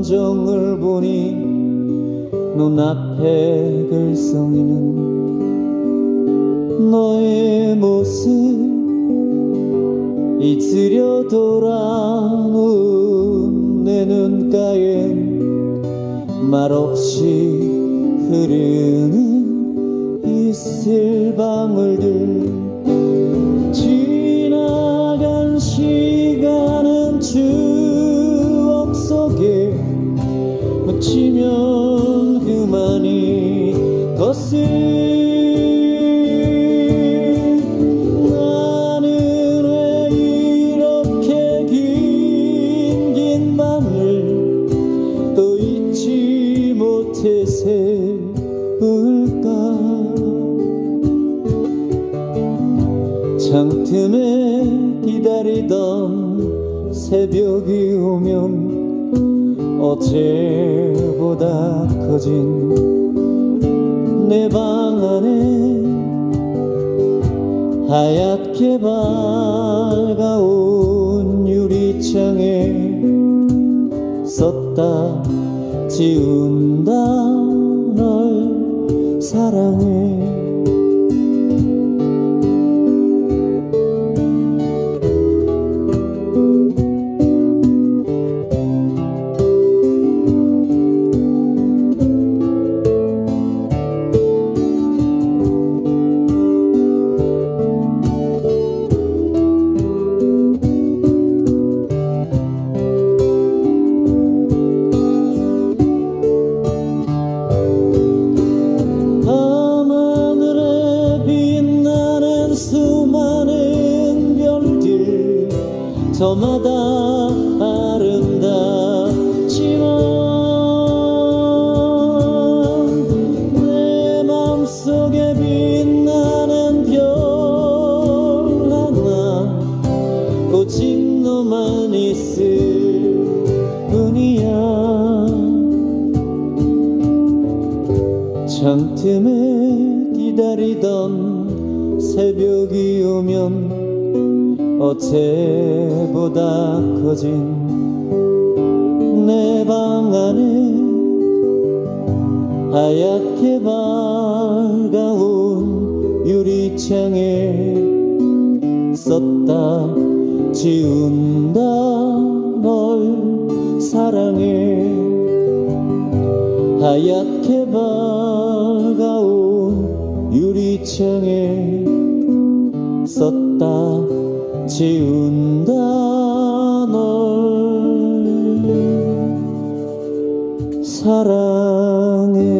천정을 보니 눈앞에 글썽이는 너의 모습. 잊으려 돌아놓은 내 눈가엔 말없이 흐르는 이슬방울들 것을 나는 왜 이렇게 긴 긴 밤을 또 잊지 못해 세울까 창틈에 기다리던 새벽이 오면 어제보다 커진 내 방 안에 하얗게 밝아온 유리창에 썼다 지운다 널 사랑해 저마다 아름답지만 내 맘속에 빛나는 별 하나 오직 너만 있을 뿐이야. 창틈에 기다리던 새벽이 오면 어제보다 커진 내 방 안에 하얗게 밝아온 유리창에 썼다. 지운다 널 사랑해. 하얗게 밝아온 유리창에 썼다 지운다 널. 사랑해